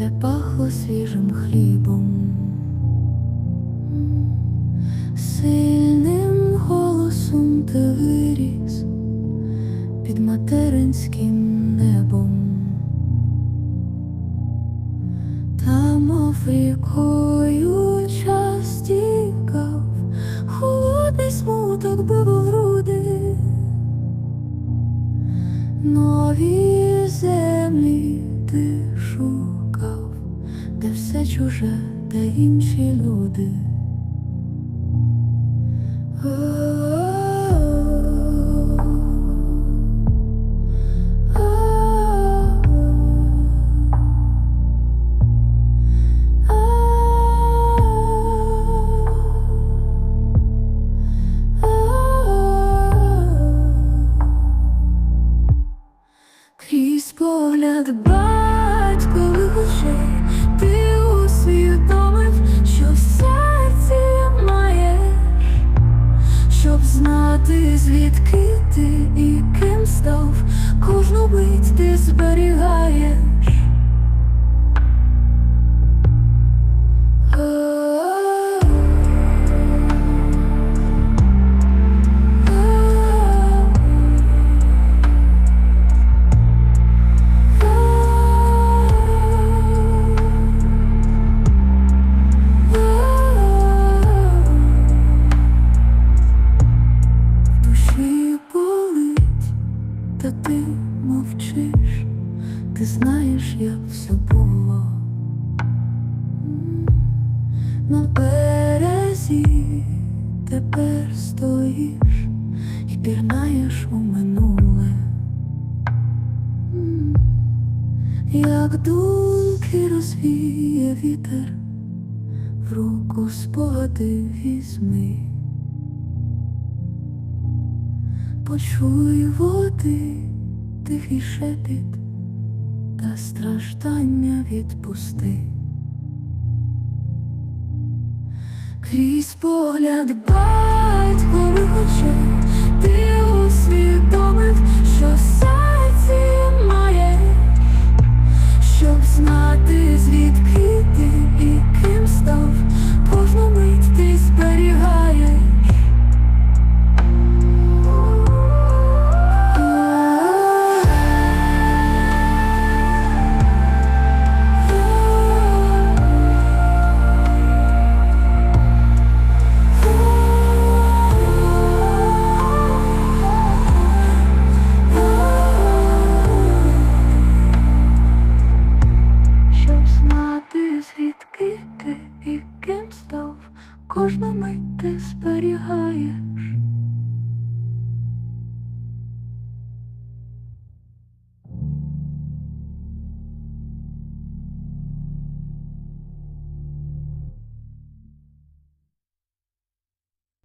де пахло свіжим хлібом. Сильним голосом ти виріс під материнським небом. Та мов рікою час тікав, холодний смуток бив у груди, нові землі ти де все чуже, де інші люди. Крізь погляд батькових та ти мовчиш, ти знаєш, як все було. На березі тепер стоїш і пірнаєш у минуле. Як думки розвіє вітер, в руку спогади візьми. Почуй води, тихий шепіт та страждання відпусти. Крізь погляд батькових очей ти усвідомив, що все зберігаєш.